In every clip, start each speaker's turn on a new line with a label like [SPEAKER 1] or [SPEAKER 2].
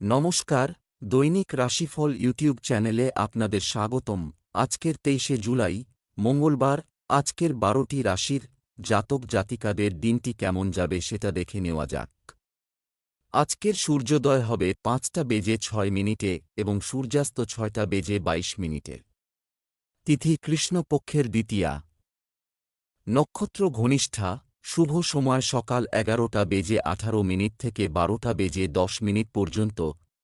[SPEAKER 1] নমস্কার, দৈনিক রাশিফল ইউটিউব চ্যানেলে আপনাদের স্বাগতম। আজকের তেইশে জুলাই, মঙ্গলবার, আজকের বারোটি রাশির জাতক জাতিকাদের দিনটি কেমন যাবে সেটা দেখে নেওয়া যাক। আজকের সূর্যোদয় হবে পাঁচটা বেজে ছয় মিনিটে এবং সূর্যাস্ত ছয়টা বেজে বাইশ মিনিটে। তিথি কৃষ্ণপক্ষের দ্বিতীয়া। নক্ষত্র ঘনিষ্ঠা শুভ সময় সকাল এগারোটা বেজে আঠারো মিনিট থেকে বারোটা বেজে দশ মিনিট পর্যন্ত।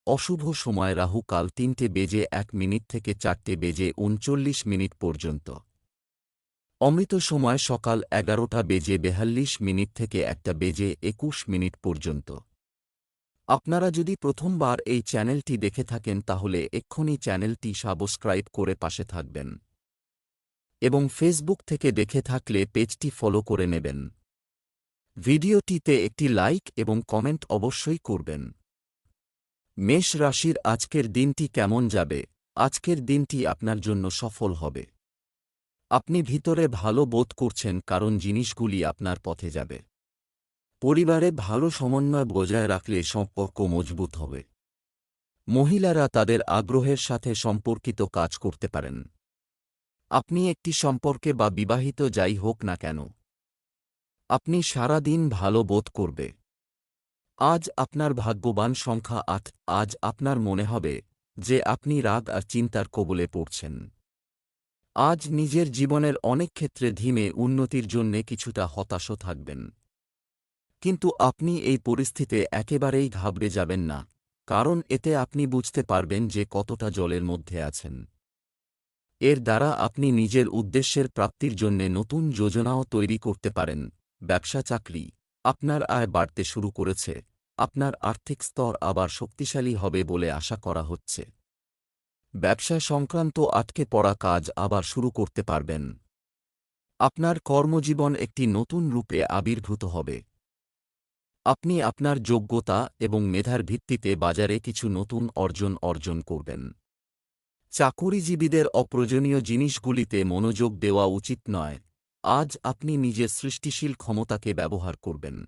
[SPEAKER 1] অশুভ সময় রাহু কাল তিনটে বেজে এক মিনিট থেকে চারটে বেজে উনচল্লিশ মিনিট পর্যন্ত। অমৃত সময় সকাল এগারোটা বেজে বেহাল্লিশ মিনিট থেকে একটা বেজে একুশ মিনিট পর্যন্ত। আপনারা যদি প্রথমবার এই চ্যানেলটি দেখে থাকেন তাহলে এক্ষুনি চ্যানেলটি সাবস্ক্রাইব করে পাশে থাকবেন। এবং ফেসবুক থেকে দেখে থাকলে পেজটি ফলো করে নেবেন। ভিডিওটিতে একটি লাইক এবং কমেন্ট অবশ্যই করবেন। মেষ রাশির আজকের দিনটি কেমন যাবে? আজকের দিনটি আপনার জন্য সফল হবে। আপনি ভিতরে ভালো বোধ করছেন কারণ জিনিসগুলি আপনার পথে যাবে। পরিবারে ভালো সমন্বয় বজায় রাখলে সম্পর্ক মজবুত হবে। মহিলারা তাদের আগ্রহের সাথে সম্পর্কিত কাজ করতে পারেন। আপনি একটি সম্পর্কে বা বিবাহিত যাই হোক না কেন আপনি সারা দিন ভালো বোধ করবে। আজ আপনার ভাগ্যবান সংখ্যা আট, আজ আপনার মনে হবে যে আপনি রাগ আর চিন্তার কবলে পড়ছেন। আজ নিজের জীবনের অনেক ক্ষেত্রে ধীমে উন্নতির জন্যে কিছুটা হতাশও থাকবেন। কিন্তু আপনি এই পরিস্থিতিতে একেবারেই ঘাবড়ে যাবেন না, কারণ এতে আপনি বুঝতে পারবেন যে কতটা জলের মধ্যে আছেন। এর দ্বারা আপনি নিজের উদ্দেশ্যের প্রাপ্তির জন্যে নতুন যোজনাও তৈরি করতে পারেন। ব্যবসা চাকরি, আপনার আয় বাড়তে শুরু করেছে, আপনার আর্থিক স্তর আবার শক্তিশালী হবে বলে আশা করা হচ্ছে। ব্যবসা সংক্রান্ত আটকে পড়া কাজ আবার শুরু করতে পারবেন। আপনার কর্মজীবন একটি নতুন রূপে আবির্ভূত হবে। আপনি আপনার যোগ্যতা এবং মেধার ভিত্তিতে বাজারে কিছু নতুন অর্জন অর্জন করবেন। চাকুরিজীবীদের অপ্রয়োজনীয় জিনিসগুলিতে মনোযোগ দেওয়া উচিত নয়। আজ আপনি নিজের সৃষ্টিশীল ক্ষমতাকে ব্যবহার করবেন।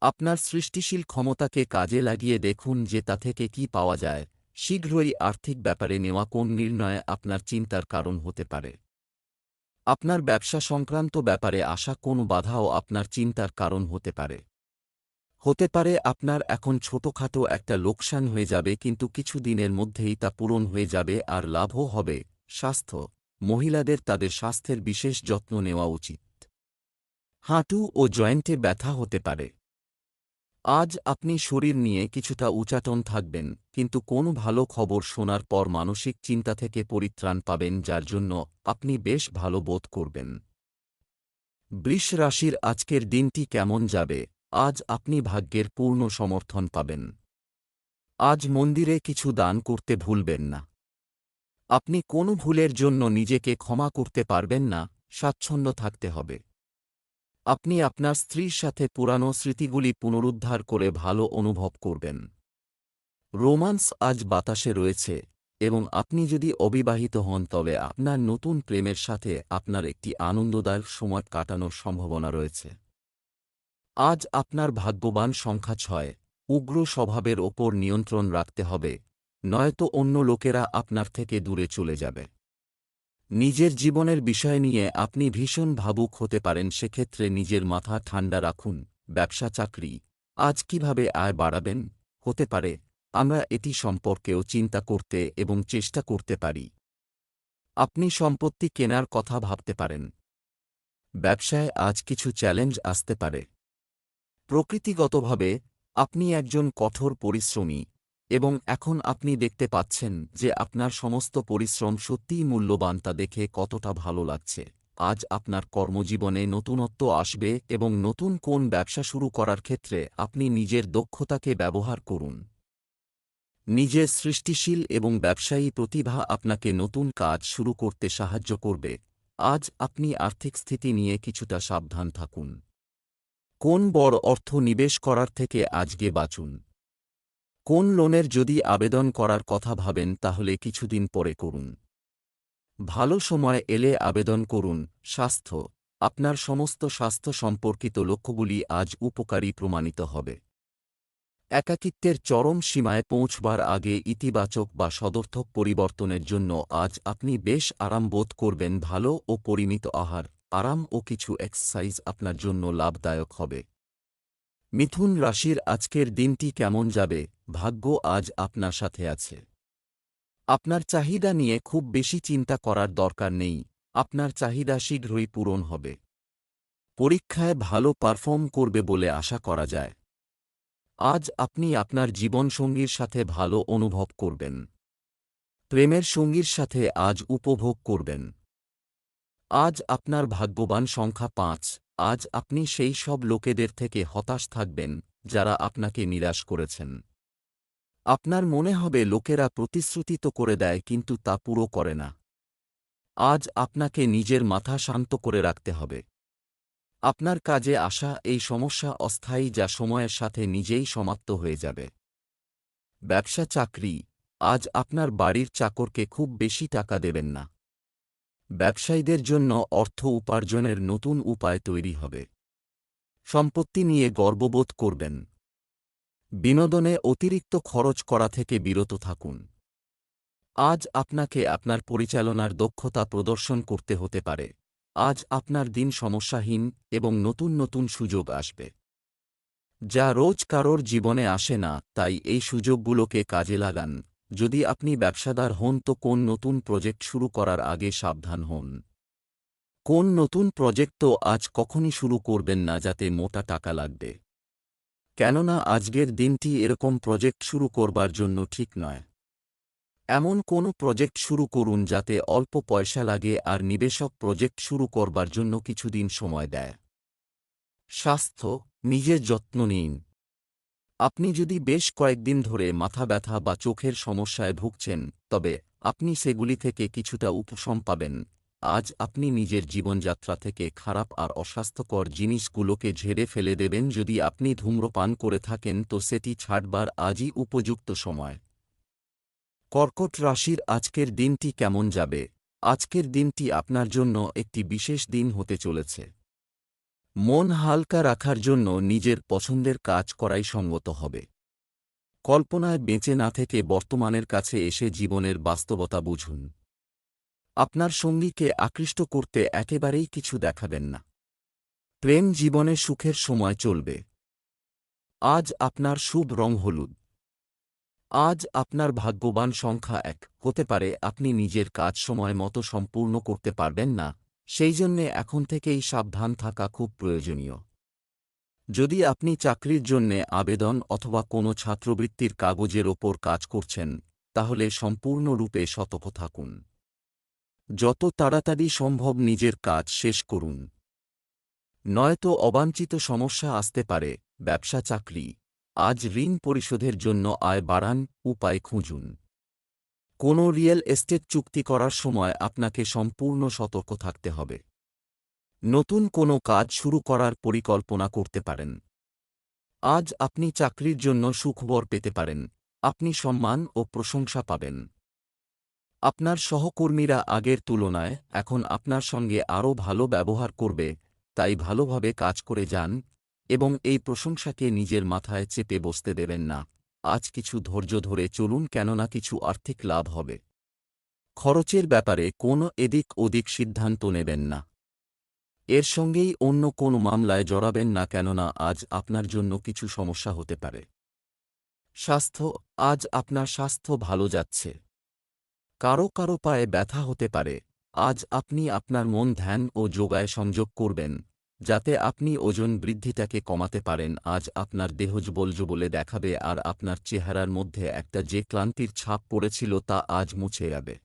[SPEAKER 1] আপনার সৃষ্টিশীল ক্ষমতাকে কাজে লাগিয়ে দেখুন যে তা থেকে কি পাওয়া যায়। শীঘ্রই আর্থিক ব্যাপারে নেওয়া কোন নির্ণয় আপনার চিন্তার কারণ হতে পারে। আপনার ব্যবসা সংক্রান্ত ব্যাপারে আসা কোন বাধাও আপনার চিন্তার কারণ হতে পারে। হতে পারে আপনার এখন ছোটখাটো একটা লোকসান হয়ে যাবে কিন্তু কিছু দিনের মধ্যেই তা পূরণ হয়ে যাবে আর লাভও হবে। স্বাস্থ্য মহিলাদের তাদের স্বাস্থ্যের বিশেষ যত্ন নেওয়া উচিত। হাঁটু ও জয়েন্টে ব্যথা হতে পারে। আজ আপনি শরীর নিয়ে কিছুটা উচাটন থাকবেন, কিন্তু কোন ভালো খবর শোনার পর মানসিক চিন্তা থেকে পরিত্রাণ পাবেন, যার জন্য আপনি বেশ ভালো বোধ করবেন। বৃষ রাশির আজকের দিনটি কেমন যাবে? আজ আপনি ভাগ্যের পূর্ণ সমর্থন পাবেন। আজ মন্দিরে কিছু দান করতে ভুলবেন না। আপনি কোনো ভুলের জন্য নিজেকে ক্ষমা করতে পারবেন না, স্বাচ্ছন্দ্য থাকতে হবে। আপনি আপনার স্ত্রীর সাথে পুরানো স্মৃতিগুলি পুনরুদ্ধার করে ভালো অনুভব করবেন। রোমান্স আজ বাতাসে রয়েছে, এবং আপনি যদি অবিবাহিত হন তবে আপনার নতুন প্রেমের সাথে আপনার একটি আনন্দদায়ক সময় কাটানোর সম্ভাবনা রয়েছে। আজ আপনার ভাগ্যবান সংখ্যা ছয়, উগ্র স্বভাবের ওপর নিয়ন্ত্রণ রাখতে হবে। নয়তো অন্য লোকেরা আপনার থেকে দূরে চলে যাবে। নিজের জীবনের বিষয় নিয়ে আপনি ভীষণ ভাবুক হতে পারেন, সেক্ষেত্রে নিজের মাথা ঠান্ডা রাখুন, ব্যবসা, চাকরি। আজ কীভাবে আয় বাড়াবেন? হতে পারে, আমরা এটি সম্পর্কেও চিন্তা করতে এবং চেষ্টা করতে পারি। আপনি সম্পত্তি কেনার কথা ভাবতে পারেন। ব্যবসায় আজ কিছু চ্যালেঞ্জ আসতে পারে। প্রকৃতিগতভাবে, আপনি একজন কঠোর পরিশ্রমী। এবং এখন আপনি দেখতে পাচ্ছেন যে আপনার সমস্ত পরিশ্রম সত্যিই মূল্যবান তা দেখে কতটা ভালো লাগছে। আজ আপনার কর্মজীবনে নতুনত্ব আসবে এবং নতুন কোন ব্যবসা শুরু করার ক্ষেত্রে আপনি নিজের দক্ষতাকে ব্যবহার করুন। নিজের সৃষ্টিশীল এবং ব্যবসায়ী প্রতিভা আপনাকে নতুন কাজ শুরু করতে সাহায্য করবে। আজ আপনি আর্থিক স্থিতি নিয়ে কিছুটা সাবধান থাকুন। কোন বড় অর্থ নিবেশ করার থেকে আজকে বাঁচুন। কোন লোনের যদি আবেদন করার কথা ভাবেন, তাহলে কিছুদিন পরে করুন। ভালো সময় এলে আবেদন করুন। স্বাস্থ্য। আপনার সমস্ত স্বাস্থ্য সম্পর্কিত লক্ষ্যগুলি আজ উপকারী প্রমাণিত হবে। একাকিত্বের চরম সীমায় পৌঁছবার আগে ইতিবাচক বা সদর্থক পরিবর্তনের জন্য আজ আপনি বেশ আরাম বোধ করবেন। ভালো ও পরিমিত আহার, আরাম ও কিছু এক্সারসাইজ আপনার জন্য লাভদায়ক হবে। মিথুন রাশির আজকের দিনটি কেমন যাবে? ভাগ্য আজ আপনার সাথে আছে। আপনার চাহিদা নিয়ে খুব বেশি চিন্তা করার দরকার নেই। আপনার চাহিদা শীঘ্রই পূরণ হবে। পরীক্ষায় ভালো পারফর্ম করবে বলে আশা করা যায়। আজ আপনি আপনার জীবনসঙ্গীর সাথে ভালো অনুভব করবেন। প্রেমের সঙ্গীর সাথে আজ উপভোগ করবেন। আজ আপনার ভাগ্যবান সংখ্যা পাঁচ। আজ আপনি সেই সব লোকেদের থেকে হতাশ থাকবেন, যারা আপনাকে নিরাশ করেছেন। আপনার মনে হবে লোকেরা প্রতিশ্রুতি তো করে দেয় কিন্তু তা পুরো করে না। আজ আপনাকে নিজের মাথা শান্ত করে রাখতে হবে। আপনার কাজে আসা এই সমস্যা অস্থায়ী যা সময়ের সাথে নিজেই সমাপ্ত হয়ে যাবে। ব্যবসা চাকরি, আজ আপনার বাড়ির চাকরকে খুব বেশি টাকা দেবেন না। ব্যবসায়ীদের জন্য অর্থ উপার্জনের নতুন উপায় তৈরি হবে। সম্পত্তি নিয়ে গর্ববোধ করবেন। বিনোদনে অতিরিক্ত খরচ করা থেকে বিরত থাকুন। আজ আপনাকে আপনার পরিচালনার দক্ষতা প্রদর্শন করতে হতে পারে। আজ আপনার দিন সমস্যাহীন এবং নতুন নতুন সুযোগ আসবে। যা রোজ কারোর জীবনে আসে না, তাই এই সুযোগগুলোকে কাজে লাগান। যদি আপনি ব্যবসাদার হন তো কোন নতুন প্রজেক্ট শুরু করার আগে সাবধান হন? কোন নতুন প্রজেক্ট তো আজ কখনই শুরু করবেন না যাতে মোটা টাকা লাগবে? কেননা আজকের দিনটি এরকম প্রজেক্ট শুরু করবার জন্য ঠিক নয়। এমন কোনো প্রজেক্ট শুরু করুন যাতে অল্প পয়সা লাগে আর নিবেশক প্রজেক্ট শুরু করবার জন্য কিছুদিন সময় দেয়। স্বাস্থ্য, নিজের যত্ন নিন। আপনি যদি বেশ কয়েকদিন ধরে মাথা ব্যথা বা চোখের সমস্যায় ভুগছেন, তবে আপনি সেগুলি থেকে কিছুটা উপশম পাবেন। আজ আপনি নিজের জীবনযাত্রা থেকে খারাপ আর অস্বাস্থ্যকর জিনিসগুলোকে ঝেড়ে ফেলে দেবেন। যদি আপনি ধূম্রপান করে থাকেন, তো সেটি ছাড়বার আজই উপযুক্ত সময়। কর্কট রাশির আজকের দিনটি কেমন যাবে? আজকের দিনটি আপনার জন্য একটি বিশেষ দিন হতে চলেছে। মন হালকা রাখার জন্য নিজের পছন্দের কাজ করাই সঙ্গত হবে। কল্পনায় বেঁচে না থেকে বর্তমানের কাছে এসে জীবনের বাস্তবতা বুঝুন। আপনার সঙ্গীকে আকৃষ্ট করতে একেবারেই কিছু দেখাবেন না। প্রেম জীবনে সুখের সময় চলবে। আজ আপনার শুভ রং হলুদ। আজ আপনার ভাগ্যবান সংখ্যা এক। হতে পারে আপনি নিজের কাজ সময় মতো সম্পূর্ণ করতে পারবেন না। সেই জন্যে এখন থেকেই সাবধান থাকা খুব প্রয়োজনীয়। যদি আপনি চাকরির জন্যে আবেদন অথবা কোনো ছাত্রবৃত্তির কাগজের ওপর কাজ করছেন, তাহলে সম্পূর্ণরূপে সতর্ক থাকুন। যত তাড়াতাড়ি সম্ভব নিজের কাজ শেষ করুন। নয়তো অবাঞ্ছিত সমস্যা আসতে পারে, ব্যবসা চাকরি। আজ ঋণ পরিশোধের জন্য আয় বাড়ান, উপায় খুঁজুন। কোনো রিয়েল এস্টেট চুক্তি করার সময় আপনাকে সম্পূর্ণ সতর্ক থাকতে হবে। নতুন কোনো কাজ শুরু করার পরিকল্পনা করতে পারেন। আজ আপনি চাকরির জন্য সুখবর পেতে পারেন। আপনি সম্মান ও প্রশংসা পাবেন। আপনার সহকর্মীরা আগের তুলনায় এখন আপনার সঙ্গে আরও ভালো ব্যবহার করবে, তাই ভালোভাবে কাজ করে যান এবং এই প্রশংসাকে নিজের মাথায় চেপে বসতে দেবেন না। আজ কিছু ধৈর্য ধরে চলুন কেননা কিছু আর্থিক লাভ হবে। খরচের ব্যাপারে কোনো এদিক ওদিক সিদ্ধান্ত নেবেন না। এর সঙ্গেই অন্য কোনো মামলায় জড়াবেন না কেননা আজ আপনার জন্য কিছু সমস্যা হতে পারে। স্বাস্থ্য, আজ আপনার স্বাস্থ্য ভালো যাচ্ছে। কারও কারও পায়ে ব্যথা হতে পারে। আজ আপনি আপনার মন ধ্যান ও যোগায় সংযোগ করবেন। যাতে আপনি ওজন বৃদ্ধিটাকে কমাতে পারেন, আজ আপনার দেহজবলজ বলে দেখাবে আর আপনার চেহারার মধ্যে একটা যে ক্লান্তির ছাপ পড়েছিল তা আজ মুছে যাবে।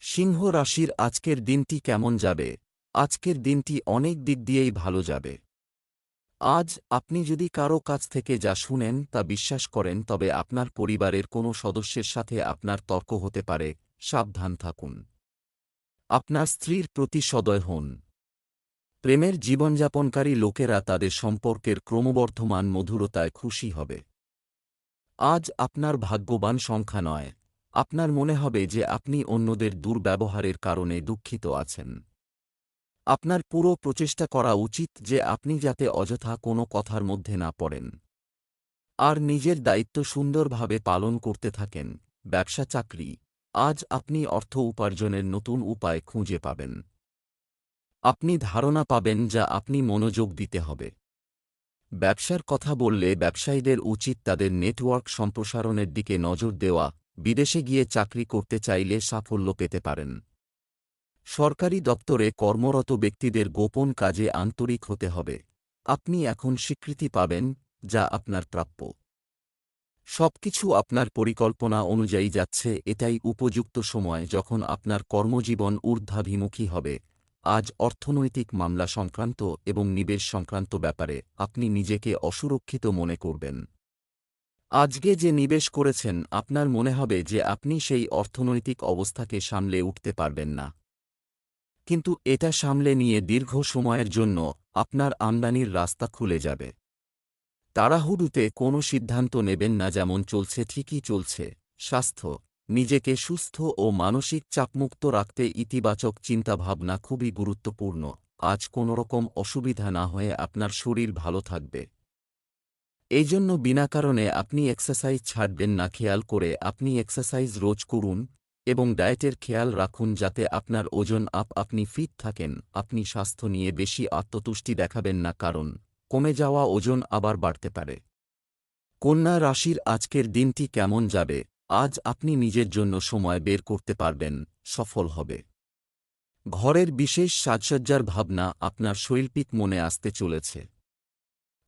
[SPEAKER 1] সিংহ রাশির আজকের দিনটি কেমন যাবে? আজকের দিনটি অনেক দিক দিয়েই ভালো যাবে। আজ আপনি যদি কারও কাছ থেকে যা শুনেন তা বিশ্বাস করেন, তবে আপনার পরিবারের কোনো সদস্যের সাথে আপনার তর্ক হতে পারে, সাবধান থাকুন। আপনার স্ত্রীর প্রতি সদয় হন। প্রেমের জীবনযাপনকারী লোকেরা তাদের সম্পর্কের ক্রমবর্ধমান মধুরতায় খুশি হবে। আজ আপনার ভাগ্যবান সংখ্যা নয়। আপনার মনে হবে যে আপনি অন্যদের দুর্ব্যবহারের কারণে দুঃখিত আছেন। আপনার পুরো প্রচেষ্টা করা উচিত যে আপনি যাতে অযথা কোনো কথার মধ্যে না পড়েন। আর নিজের দায়িত্ব সুন্দরভাবে পালন করতে থাকেন। ব্যবসা চাকরি। আজ আপনি অর্থ উপার্জনের নতুন উপায় খুঁজে পাবেন। আপনি ধারণা পাবেন যা আপনি মনোযোগ দিতে হবে। ব্যবসার কথা বললে ব্যবসায়ীদের উচিত তাদের নেটওয়ার্ক সম্প্রসারণের দিকে নজর দেওয়া, বিদেশে গিয়ে চাকরি করতে চাইলে সাফল্য পেতে পারেন। সরকারি দপ্তরে কর্মরত ব্যক্তিদের গোপন কাজে আন্তরিক হতে হবে। আপনি এখন স্বীকৃতি পাবেন যা আপনার প্রাপ্য। সবকিছু আপনার পরিকল্পনা অনুযায়ী যাচ্ছে, এটাই উপযুক্ত সময় যখন আপনার কর্মজীবন ঊর্ধ্বাভিমুখী হবে। আজ অর্থনৈতিক মামলা সংক্রান্ত এবং নিবেশ সংক্রান্ত ব্যাপারে আপনি নিজেকে অসুরক্ষিত মনে করবেন। আজকে যে নিবেশ করেছেন, আপনার মনে হবে যে আপনি সেই অর্থনৈতিক অবস্থাকে সামলে উঠতে পারবেন না। কিন্তু এটা সামলে নিয়ে দীর্ঘ সময়ের জন্য আপনার আমদানির রাস্তা খুলে যাবে। তাড়াহুড়ুতে কোনো সিদ্ধান্ত নেবেন না যেমন চলছে ঠিকই চলছে, স্বাস্থ্য নিজেকে সুস্থ ও মানসিক চাপমুক্ত রাখতে ইতিবাচক চিন্তাভাবনা খুবই গুরুত্বপূর্ণ। আজ কোনোরকম অসুবিধা না হয়ে আপনার শরীর ভালো থাকবে। এই জন্য বিনা কারণে আপনি এক্সারসাইজ ছাড়বেন না। খেয়াল করে আপনি এক্সারসাইজ রোজ করুন এবং ডায়েটের খেয়াল রাখুন যাতে আপনার ওজন আপ, আপনি ফিট থাকেন। আপনি স্বাস্থ্য নিয়ে বেশি আত্মতুষ্টি দেখাবেন না কারণ কমে যাওয়া ওজন আবার বাড়তে পারে। কন্যা রাশির আজকের দিনটি কেমন যাবে? আজ আপনি নিজের জন্য সময় বের করতে পারবেন, সফল হবে। ঘরের বিশেষ সাজসজ্জার ভাবনা আপনার শৈল্পিক মনে আসতে চলেছে।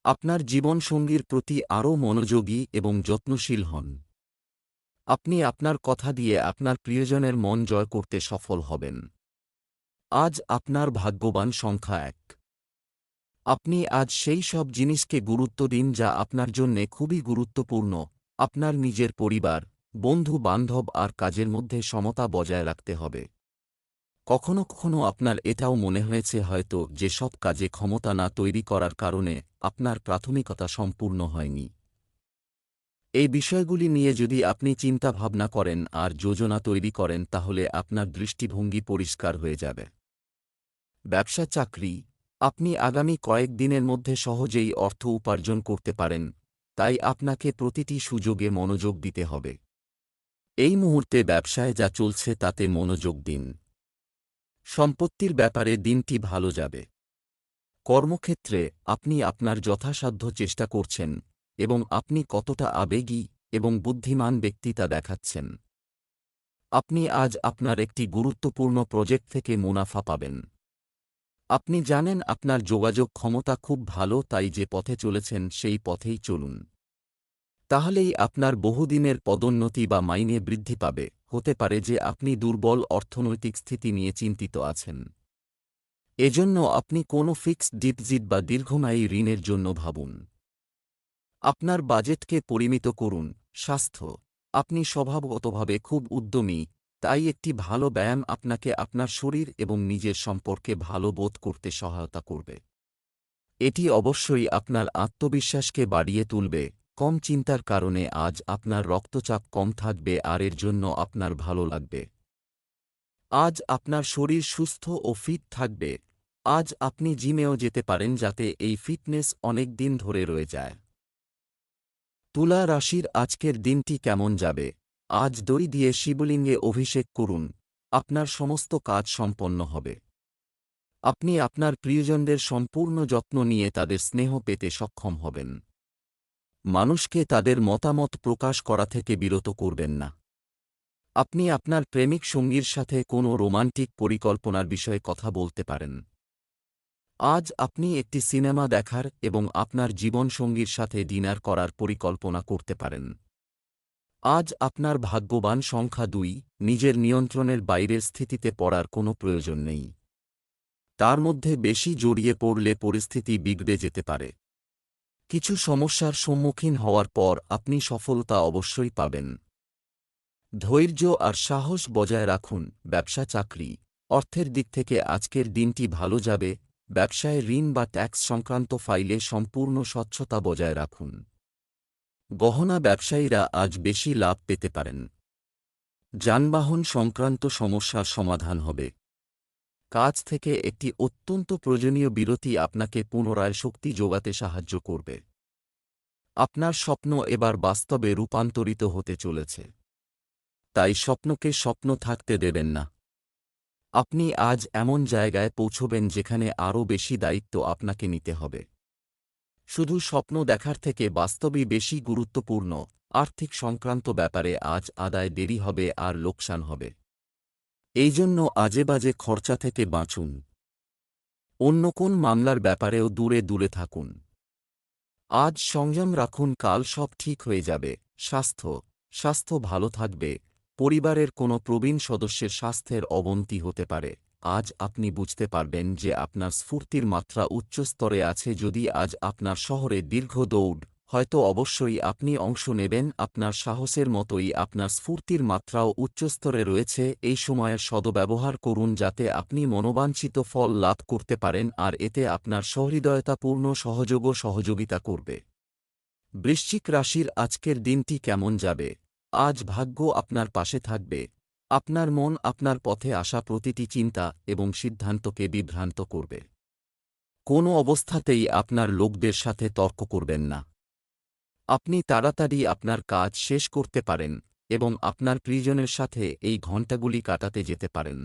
[SPEAKER 1] আপনার জীবনসঙ্গীর প্রতি আরও মনোযোগী এবং যত্নশীল হন। আপনি আপনার কথা দিয়ে আপনার প্রিয়জনের মন জয় করতে সফল হবেন। আজ আপনার ভাগ্যবান সংখ্যা এক। আপনি আজ সেই সব জিনিসকে গুরুত্ব দিন যা আপনার জন্যে খুবই গুরুত্বপূর্ণ, আপনার নিজের পরিবার বন্ধু, বান্ধব আর কাজের মধ্যে সমতা বজায় রাখতে হবে। কখনো কখনো আপনার এটাও মনে হয়েছে হয়তো যে সব কাজে ক্ষমতা না তৈরি করার কারণে আপনার প্রাথমিকতা সম্পূর্ণ হয়নি। এই বিষয়গুলি নিয়ে যদি আপনি চিন্তা ভাবনা করেন আর যোজনা তৈরি করেন তাহলে আপনার দৃষ্টিভঙ্গি পরিষ্কার হয়ে যাবে। ব্যবসা, চাকরি। আপনি আগামী কয়েক দিনের মধ্যে সহজেই অর্থ উপার্জন করতে পারেন, তাই আপনাকে প্রতিটি সুযোগে মনোযোগ দিতে হবে। এই মুহূর্তে ব্যবসায় যা চলছে তাতে মনোযোগ দিন। সম্পত্তির ব্যাপারে দিনটি ভালো যাবে। কর্মক্ষেত্রে আপনি আপনার যথাসাধ্য চেষ্টা করছেন এবং আপনি কতটা আবেগী এবং বুদ্ধিমান ব্যক্তি তা দেখাচ্ছেন। আপনি আজ আপনার একটি গুরুত্বপূর্ণ প্রজেক্ট থেকে মুনাফা পাবেন। আপনি জানেন আপনার যোগাযোগ ক্ষমতা খুব ভালো, তাই যে পথে চলেছেন সেই পথেই চলুন। তাহলেই আপনার বহুদিনের পদোন্নতি বা মাইনে বৃদ্ধি পাবে। হতে পারে যে আপনি দুর্বল অর্থনৈতিক স্থিতি নিয়ে চিন্তিত আছেন। এজন্য আপনি কোনো ফিক্সড ডিপজিট বা দীর্ঘমেয়ায়ী ঋণের জন্য ভাবুন। আপনার বাজেটকে পরিমিত করুন। স্বাস্থ্য। আপনি স্বভাবগতভাবে খুব উদ্যমী, তাই একটি ভালো ব্যায়াম আপনাকে আপনার শরীর এবং নিজের সম্পর্কে ভালো বোধ করতে সহায়তা করবে। এটি অবশ্যই আপনার আত্মবিশ্বাসকে বাড়িয়ে তুলবে। কম চিন্তার কারণে আজ আপনার রক্তচাপ কম থাকবে আর এর জন্য আপনার ভালো লাগবে। আজ আপনার শরীর সুস্থ ও ফিট থাকবে। আজ আপনি জিমেও যেতে পারেন যাতে এই ফিটনেস অনেক দিন ধরে রয়ে যায়। তুলা রাশির আজকের দিনটি কেমন যাবে? আজ দড়ি দিয়ে শিবলিঙ্গে অভিষেক করুন। আপনার সমস্ত কাজ সম্পন্ন হবে। আপনি আপনার প্রিয়জনদের সম্পূর্ণ যত্ন নিয়ে তাদের স্নেহ পেতে সক্ষম হবেন। মানুষকে তাদের মতামত প্রকাশ করা থেকে বিরত করবেন না। আপনি আপনার প্রেমিক সঙ্গীর সাথে কোনো রোমান্টিক পরিকল্পনার বিষয়ে কথা বলতে পারেন। আজ আপনি একটি সিনেমা দেখার এবং আপনার জীবনসঙ্গীর সাথে ডিনার করার পরিকল্পনা করতে পারেন। আজ আপনার ভাগ্যবান সংখ্যা দুই, নিজের নিয়ন্ত্রণের বাইরের স্থিতিতে পড়ার কোনো প্রয়োজন নেই। তার মধ্যে বেশি জড়িয়ে পড়লে পরিস্থিতি বিগড়ে যেতে পারে। কিছু সমস্যার সম্মুখীন হওয়ার পর আপনি সফলতা অবশ্যই পাবেন। ধৈর্য আর সাহস বজায় রাখুন, ব্যবসা চাকরি। অর্থের দিক থেকে আজকের দিনটি ভালো যাবে, ব্যবসায় ঋণ বা ট্যাক্স সংক্রান্ত ফাইলে সম্পূর্ণ স্বচ্ছতা বজায় রাখুন। গহনা ব্যবসায়ীরা আজ বেশি লাভ পেতে পারেন। যানবাহন সংক্রান্ত সমস্যার সমাধান হবে। কাজ থেকে একটি অত্যন্ত প্রয়োজনীয় বিরতি আপনাকে পুনরায় শক্তি যোগাতে সাহায্য করবে। আপনার স্বপ্ন এবার বাস্তবে রূপান্তরিত হতে চলেছে। তাই স্বপ্নকে স্বপ্ন থাকতে দেবেন না। আপনি আজ এমন জায়গায় পৌঁছবেন যেখানে আরও বেশি দায়িত্ব আপনাকে নিতে হবে। শুধু স্বপ্ন দেখার থেকে বাস্তবই বেশি গুরুত্বপূর্ণ। আর্থিক সংক্রান্ত ব্যাপারে আজ আদায় দেরি হবে আর লোকসান হবে। এই জন্য আজেবাজে খরচা থেকে বাঁচুন। অন্য কোন মামলার ব্যাপারেও দূরে দূরে থাকুন। আজ সংযম রাখুন, কাল সব ঠিক হয়ে যাবে। স্বাস্থ্য স্বাস্থ্য ভালো থাকবে। পরিবারের কোনো প্রবীণ সদস্যের স্বাস্থ্যের অবনতি হতে পারে। আজ আপনি বুঝতে পারবেন যে আপনার স্ফূর্তির মাত্রা উচ্চ স্তরে আছে যদি আজ আপনার শহরে দীর্ঘ দৌড় হয়তো অবশ্যই আপনি অংশ নেবেন, আপনার সাহসের মতোই আপনার স্ফূর্তির মাত্রাও উচ্চস্তরে রয়েছে, এই সময়ের সদব্যবহার করুন যাতে আপনি মনোবাঞ্ছিত ফল লাভ করতে পারেন আর এতে আপনার সহৃদয়তাপূর্ণ সহযোগও সহযোগিতা করবে। বৃশ্চিক রাশির আজকের দিনটি কেমন যাবে? আজ ভাগ্য আপনার পাশে থাকবে। আপনার মন আপনার পথে আসা প্রতিটি চিন্তা এবং সিদ্ধান্তকে বিভ্রান্ত করবে। কোনো অবস্থাতেই আপনার লোকদের সাথে তর্ক করবেন না। আপনি তাড়াতাড়ি আপনার কাজ শেষ করতে পারেন এবং আপনার প্রিয়জনের সাথে এই ঘণ্টাগুলি কাটাতে যেতে পারেন।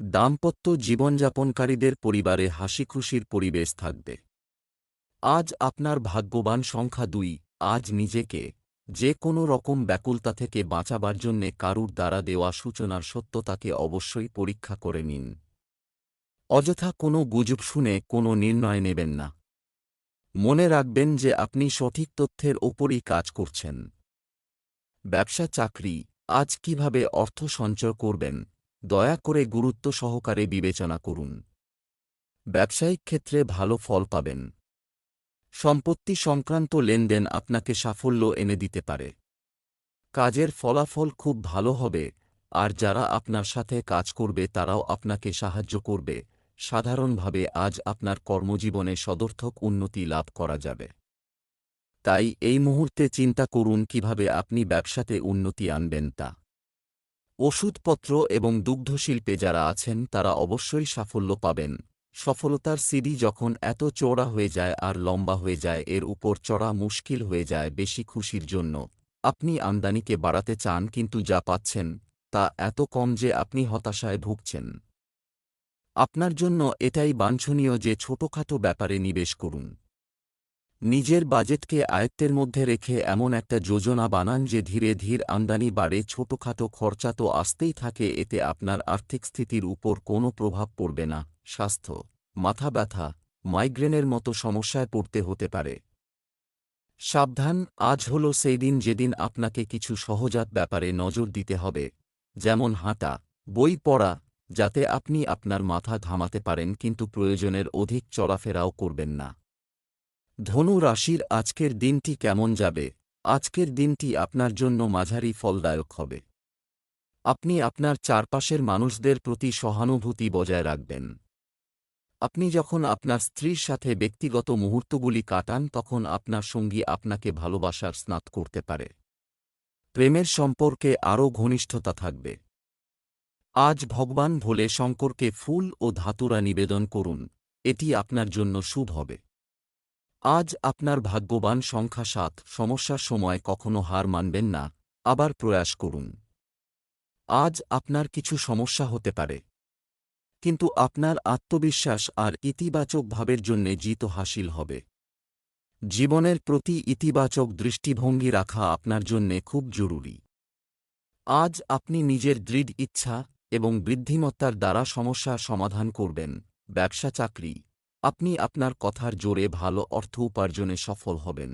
[SPEAKER 1] দাম্পত্য জীবনযাপনকারীদের পরিবারে হাসিখুশির পরিবেশ থাকবে। আজ আপনার ভাগ্যবান সংখ্যা দুই, আজ নিজেকে যে কোনো রকম ব্যাকুলতা থেকে বাঁচাবার জন্যে কারুর দ্বারা দেওয়া সূচনার সত্যতাকে অবশ্যই পরীক্ষা করে নিন। অযথা কোনো গুজব শুনে কোনো নির্ণয় নেবেন না। মনে রাখবেন যে আপনি সঠিক তথ্যের ওপরই কাজ করছেন। ব্যবসা চাকরি, আজ কীভাবে অর্থ সঞ্চয় করবেন, দয়া করে গুরুত্ব সহকারে বিবেচনা করুন। ব্যবসায়িক ক্ষেত্রে ভালো ফল পাবেন। সম্পত্তি সংক্রান্ত লেনদেন আপনাকে সাফল্য এনে দিতে পারে। কাজের ফলাফল খুব ভালো হবে, আর যারা আপনার সাথে কাজ করবে তারাও আপনাকে সাহায্য করবে। সাধারণভাবে আজ আপনার কর্মজীবনে সদর্থক উন্নতি লাভ করা যাবে। তাই এই মুহূর্তে চিন্তা করুন কীভাবে আপনি ব্যবসাতে উন্নতি আনবেন তা। ওষুধপত্র এবং দুগ্ধশিল্পে যারা আছেন তারা অবশ্যই সাফল্য পাবেন। সফলতার সিডি যখন এত চওড়া হয়ে যায় আর লম্বা হয়ে যায়, এর উপর চড়া মুশকিল হয়ে যায় বেশি খুশির জন্য। আপনি আমদানিকে বাড়াতে চান কিন্তু যা পাচ্ছেন তা এত কম যে আপনি হতাশায় ভুগছেন। আপনার জন্য এটাই বাঞ্ছনীয় যে ছোটখাটো ব্যাপারে নিবেশ করুন। নিজের বাজেটকে আয়ত্তের মধ্যে রেখে এমন একটা যোজনা বানান যে ধীরে ধীর আমদানি বাড়ে, ছোটখাটো খরচা তো আসতেই থাকে, এতে আপনার আর্থিক স্থিতির উপর কোনো প্রভাব পড়বে না। স্বাস্থ্য, মাথা ব্যথা, মাইগ্রেনের মতো সমস্যায় পড়তে হতে পারে। সাবধান, আজ হল সেই দিন যেদিন আপনাকে কিছু সহজাত ব্যাপারে নজর দিতে হবে, যেমন হাঁটা, বই পড়া যাতে আপনি আপনার মাথা ঘামাতে পারেন কিন্তু প্রয়োজনের অধিক চলাফেরাও করবেন না। ধনু রাশির আজকের দিনটি কেমন যাবে? আজকের দিনটি আপনার জন্য মাঝারি ফলদায়ক হবে। আপনি আপনার চারপাশের মানুষদের প্রতি সহানুভূতি বজায় রাখবেন। আপনি যখন আপনার স্ত্রীর সাথে ব্যক্তিগত মুহূর্তগুলি কাটান, তখন আপনার সঙ্গী আপনাকে ভালোবাসার স্নাত করতে পারে। প্রেমের সম্পর্কে আরও ঘনিষ্ঠতা থাকবে। আজ ভগবান ভোলে শঙ্করকে ফুল ও ধাতুরা নিবেদন করুন, এটি আপনার জন্য শুভ হবে। আজ আপনার ভাগ্যবান সংখ্যা সাত, সমস্যার সময় কখনো হার মানবেন না, আবার প্রয়াস করুন। আজ আপনার কিছু সমস্যা হতে পারে। কিন্তু আপনার আত্মবিশ্বাস আর ইতিবাচক ভাবের জন্যে জিত হাসিল হবে। জীবনের প্রতি ইতিবাচক দৃষ্টিভঙ্গি রাখা আপনার জন্যে খুব জরুরি। আজ আপনি নিজের দৃঢ় ইচ্ছা এবং বৃদ্ধিমত্তার দ্বারা সমস্যা সমাধান করবেন। ব্যবসা চাকরি। আপনি আপনার কথার জোরে ভালো অর্থ উপার্জনে সফল হবেন।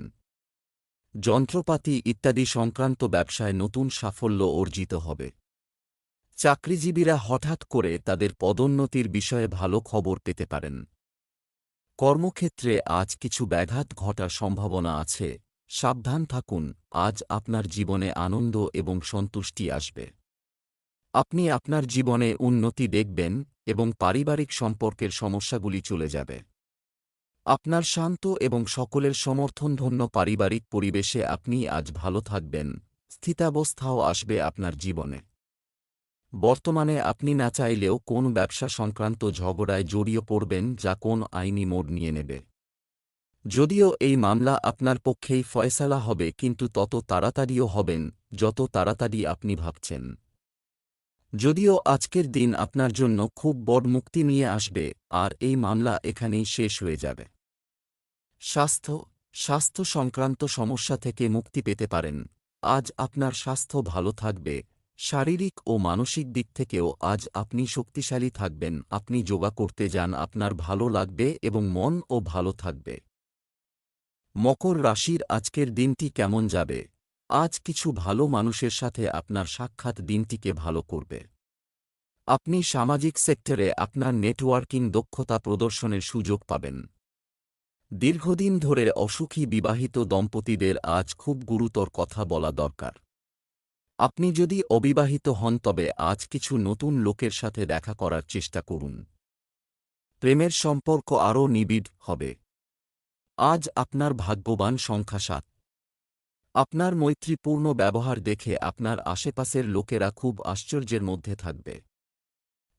[SPEAKER 1] যন্ত্রপাতি ইত্যাদি সংক্রান্ত ব্যবসায় নতুন সাফল্য অর্জিত হবে। চাকরিজীবীরা হঠাৎ করে তাদের পদোন্নতির বিষয়ে ভালো খবর পেতে পারেন। কর্মক্ষেত্রে আজ কিছু ব্যাঘাত ঘটার সম্ভাবনা আছে। সাবধান থাকুন, আজ আপনার জীবনে আনন্দ এবং সন্তুষ্টি আসবে। আপনি আপনার জীবনে উন্নতি দেখবেন এবং পারিবারিক সম্পর্কের সমস্যাগুলি চলে যাবে। আপনার শান্ত এবং সকলের সমর্থনধন্য পারিবারিক পরিবেশে আপনি আজ ভালো থাকবেন, স্থিতাবস্থাও আসবে আপনার জীবনে। বর্তমানে আপনি না চাইলেও কোন ব্যবসা সংক্রান্ত ঝগড়ায় জড়িয়ে পড়বেন যা কোন আইনি মোড় নিয়ে নেবে। যদিও এই মামলা আপনার পক্ষেই ফয়সালা হবে, কিন্তু তত তাড়াতাড়িও হবেন, যত তাড়াতাড়ি আপনি ভাবছেন। যদিও আজকের দিন আপনার জন্য খুব বড় মুক্তি নিয়ে আসবে, আর এই মামলা এখানেই শেষ হয়ে যাবে। স্বাস্থ্য স্বাস্থ্য সংক্রান্ত সমস্যা থেকে মুক্তি পেতে পারেন। আজ আপনার স্বাস্থ্য ভালো থাকবে, শারীরিক ও মানসিক দিক থেকেও আজ আপনি শক্তিশালী থাকবেন, আপনি যোগা করতে যান, আপনার ভালো লাগবে এবং মন ও ভালো থাকবে। মকর রাশির আজকের দিনটি কেমন যাবে? আজ কিছু ভালো মানুষের সাথে আপনার সাক্ষাৎ দিনটিকে ভালো করবে। আপনি সামাজিক সেক্টরে আপনার নেটওয়ার্কিং দক্ষতা প্রদর্শনের সুযোগ পাবেন। দীর্ঘদিন ধরে অসুখী বিবাহিত দম্পতিদের আজ খুব গুরুতর কথা বলা দরকার। আপনি যদি অবিবাহিত হন তবে আজ কিছু নতুন লোকের সাথে দেখা করার চেষ্টা করুন। প্রেমের সম্পর্ক আরও নিবিড় হবে। আজ আপনার ভাগ্যবান সংখ্যা সাত। আপনার মৈত্রীপূর্ণ ব্যবহার দেখে আপনার আশেপাশের লোকেরা খুব আশ্চর্যের মধ্যে থাকবে।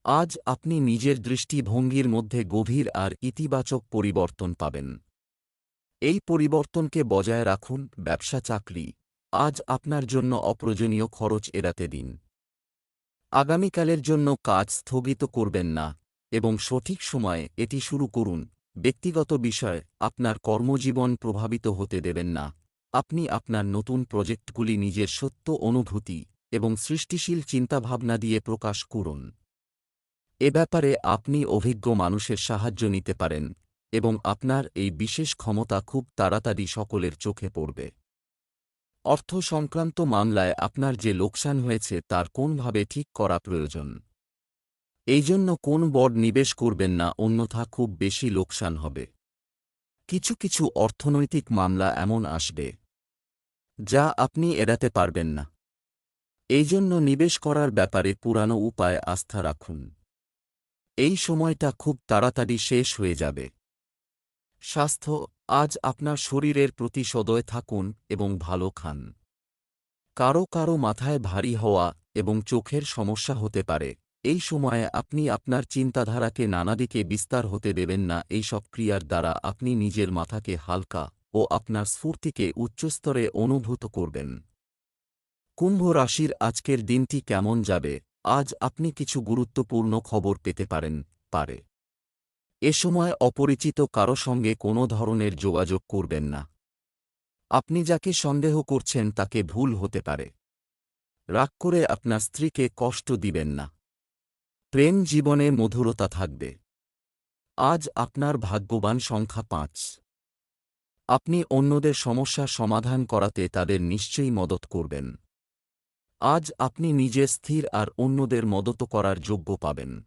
[SPEAKER 1] আজ আপনি নিজের দৃষ্টিভঙ্গির মধ্যে গভীর আর ইতিবাচক পরিবর্তন পাবেন। এই পরিবর্তনকে বজায় রাখুন, ব্যবসা চাকরি। আজ আপনার জন্য অপ্রয়োজনীয় খরচ এড়াতে দিন। আগামীকালের জন্য কাজ স্থগিত করবেন না এবং সঠিক সময়ে এটি শুরু করুন। ব্যক্তিগত বিষয় আপনার কর্মজীবন প্রভাবিত হতে দেবেন না। আপনি আপনার নতুন প্রজেক্টগুলি নিজের সত্য অনুভূতি এবং সৃষ্টিশীল চিন্তাভাবনা দিয়ে প্রকাশ করুন। এ ব্যাপারে আপনি অভিজ্ঞ মানুষের সাহায্য নিতে পারেন এবং আপনার এই বিশেষ ক্ষমতা খুব তাড়াতাড়ি সকলের চোখে পড়বে। অর্থ সংক্রান্ত মামলায় আপনার যে লোকসান হয়েছে তার কোনভাবে ঠিক করা প্রয়োজন? এই জন্য কোন বড় নিবেশ করবেন না, অন্যথা খুব বেশি লোকসান হবে। কিছু কিছু অর্থনৈতিক মামলা এমন আসবে। যা আপনি এড়াতে পারবেন না। এই জন্য নিবেশ করার ব্যাপারে পুরানো উপায় আস্থা রাখুন। এই সময়টা খুব তাড়াতাড়ি শেষ হয়ে যাবে। স্বাস্থ্য, আজ আপনার শরীরের প্রতি সদয় থাকুন এবং ভালো খান। কারও কারও মাথায় ভারী হওয়া এবং চোখের সমস্যা হতে পারে। এই সময়ে আপনি আপনার চিন্তাধারাকে নানা দিকে বিস্তার হতে দেবেন না। এই সব ক্রিয়ার দ্বারা আপনি নিজের মাথাকে হালকা ও আপনার স্ফূর্তিকে উচ্চস্তরে অনুভূত করবেন। কুম্ভ রাশির আজকের দিনটি কেমন যাবে? আজ আপনি কিছু গুরুত্বপূর্ণ খবর পেতে পারেন, পারে। এ সময় অপরিচিত কারও সঙ্গে কোনো ধরনের যোগাযোগ করবেন না। আপনি যাকে সন্দেহ করছেন তাকে ভুল হতে পারে। রাগ করে আপনার স্ত্রীকে কষ্ট দিবেন না। প্রেম জীবনে মধুরতা থাকবে। আজ আপনার ভাগ্যবান সংখ্যা পাঁচ। আপনি অন্যদের সমস্যার সমাধান করাতে তাদের নিশ্চয়ই মদত করবেন। আজ আপনি নিজে স্থির আর অন্যদের মদত করার যোগ্য পাবেন।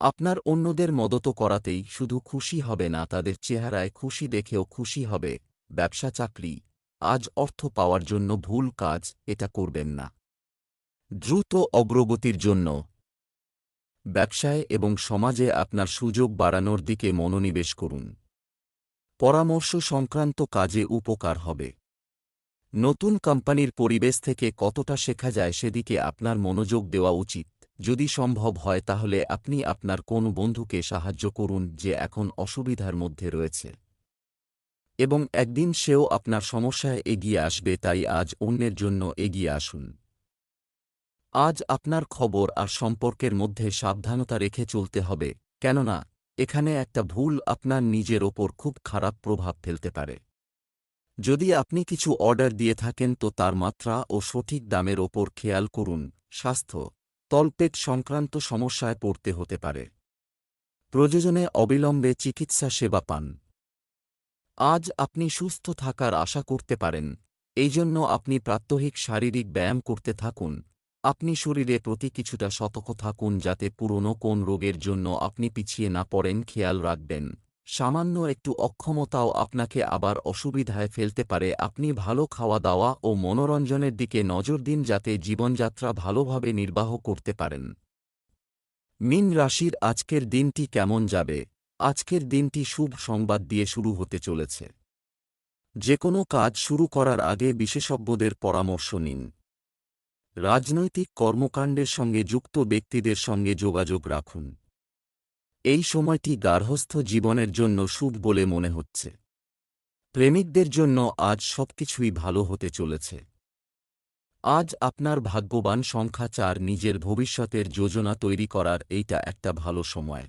[SPEAKER 1] আপনার অন্যদের মদত করাতেই শুধু খুশি হবে না, তাদের চেহারায় খুশি দেখেও খুশি হবে। ব্যবসা চাকরি, আজ অর্থ পাওয়ার জন্য ভুল কাজ, এটা করবেন না। দ্রুত অগ্রগতির জন্য। ব্যবসায় এবং সমাজে আপনার সুযোগ বাড়ানোর দিকে মনোনিবেশ করুন। পরামর্শ সংক্রান্ত কাজে উপকার হবে। নতুন কোম্পানির পরিবেশ থেকে কতটা শেখা যায় সেদিকে আপনার মনোযোগ দেওয়া উচিত। যদি সম্ভব হয় তাহলে আপনি আপনার কোন বন্ধুকে সাহায্য করুন যে এখন অসুবিধার মধ্যে রয়েছে। এবং একদিন সেও আপনার সমস্যায় এগিয়ে আসবে তাই আজ অন্যের জন্য এগিয়ে আসুন। আজ আপনার খবর আর সম্পর্কের মধ্যে সাবধানতা রেখে চলতে হবে, কেননা এখানে একটা ভুল আপনার নিজের ওপর খুব খারাপ প্রভাব ফেলতে পারে। যদি আপনি কিছু অর্ডার দিয়ে থাকেন তো তার মাত্রা ও সঠিক দামের ওপর খেয়াল করুন, স্বাস্থ্য, তলপেট সংক্রান্ত সমস্যায় পড়তে হতে পারে। প্রয়োজনে অবিলম্বে চিকিৎসা সেবা পান। আজ আপনি সুস্থ থাকার আশা করতে পারেন এই জন্য আপনি প্রাত্যহিক শারীরিক ব্যায়াম করতে থাকুন। আপনি শরীরে প্রতি কিছুটা সতর্ক থাকুন যাতে পুরনো কোন রোগের জন্য আপনি পিছিয়ে না পড়েন, খেয়াল রাখবেন। সামান্য একটু অক্ষমতাও আপনাকে আবার অসুবিধায় ফেলতে পারে। আপনি ভালো খাওয়া দাওয়া ও মনোরঞ্জনের দিকে নজর দিন যাতে জীবনযাত্রা ভালোভাবে নির্বাহ করতে পারেন। মিন রাশির আজকের দিনটি কেমন যাবে? আজকের দিনটি শুভ সংবাদ দিয়ে শুরু হতে চলেছে। যে কোনো কাজ শুরু করার আগে বিশেষজ্ঞদের পরামর্শ নিন। রাজনৈতিক কর্মকাণ্ডের সঙ্গে যুক্ত ব্যক্তিদের সঙ্গে যোগাযোগ রাখুন। এই সময়টি গার্হস্থ্য জীবনের জন্য শুভ বলে মনে হচ্ছে। প্রেমিকদের জন্য আজ সবকিছুই ভালো হতে চলেছে। আজ আপনার ভাগ্যবান সংখ্যা চার নিজের ভবিষ্যতের যোজনা তৈরি করার এইটা একটা ভালো সময়।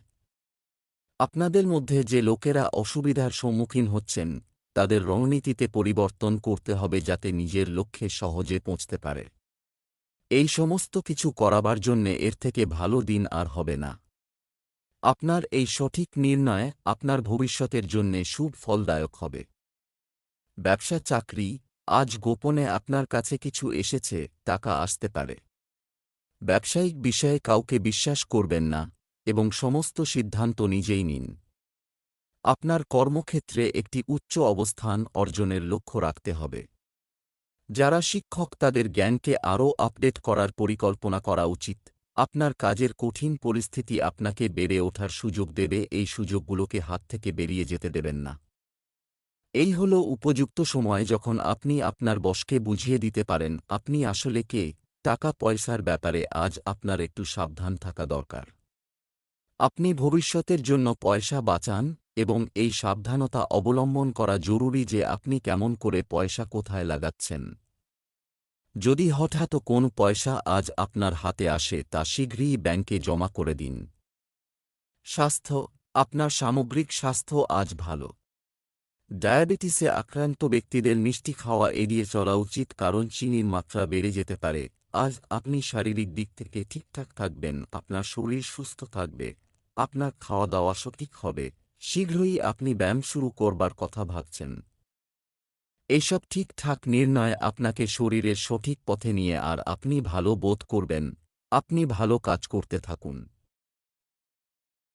[SPEAKER 1] আপনাদের মধ্যে যে লোকেরা অসুবিধার সম্মুখীন হচ্ছেন, তাদের রণনীতিতে পরিবর্তন করতে হবে যাতে নিজের লক্ষ্যে সহজে পৌঁছতে পারে। এই সমস্ত কিছু করাবার জন্যে এর থেকে ভালো দিন আর হবে না। আপনার এই সঠিক নির্ণয় আপনার ভবিষ্যতের জন্যে শুভ ফলদায়ক হবে। ব্যবসা চাকরি, আজ গোপনে আপনার কাছে কিছু এসেছে, টাকা আসতে পারে। ব্যবসায়িক বিষয়ে কাউকে বিশ্বাস করবেন না এবং সমস্ত সিদ্ধান্ত নিজেই নিন। আপনার কর্মক্ষেত্রে একটি উচ্চ অবস্থান অর্জনের লক্ষ্য রাখতে হবে। যারা শিক্ষক তাদের জ্ঞানকে আরও আপডেট করার পরিকল্পনা করা উচিত। আপনার কাজের কঠিন পরিস্থিতি আপনাকে বেড়ে ওঠার সুযোগ দেবে, এই সুযোগগুলোকে হাত থেকে বেরিয়ে যেতে দেবেন না। এই হল উপযুক্ত সময় যখন আপনি আপনার বসকে বুঝিয়ে দিতে পারেন, আপনি আসলে কে? টাকা পয়সার ব্যাপারে আজ আপনার একটু সাবধান থাকা দরকার। আপনি ভবিষ্যতের জন্য পয়সা বাঁচান এবং এই সাবধানতা অবলম্বন করা জরুরি যে আপনি কেমন করে পয়সা কোথায় লাগাচ্ছেন। যদি হঠাৎ কোন পয়সা আজ আপনার হাতে আসে, তা শীঘ্রই ব্যাংকে জমা করে দিন। স্বাস্থ্য, আপনার সামগ্রিক স্বাস্থ্য আজ ভালো। ডায়াবেটিসে আক্রান্ত ব্যক্তিদের মিষ্টি খাওয়া এড়িয়ে চলা উচিত, কারণ চিনির মাত্রা বেড়ে যেতে পারে। আজ আপনি শারীরিক দিক থেকে ঠিকঠাক থাকবেন, আপনার শরীর সুস্থ থাকবে। আপনার খাওয়া দাওয়া সঠিক হবে। শীঘ্রই আপনি ব্যায়াম শুরু করবার কথা ভাবছেন। এসব ঠিকঠাক নির্ণয় আপনাকে শরীরের সঠিক পথে নিয়ে আর আপনি ভালো বোধ করবেন। আপনি ভালো কাজ করতে থাকুন।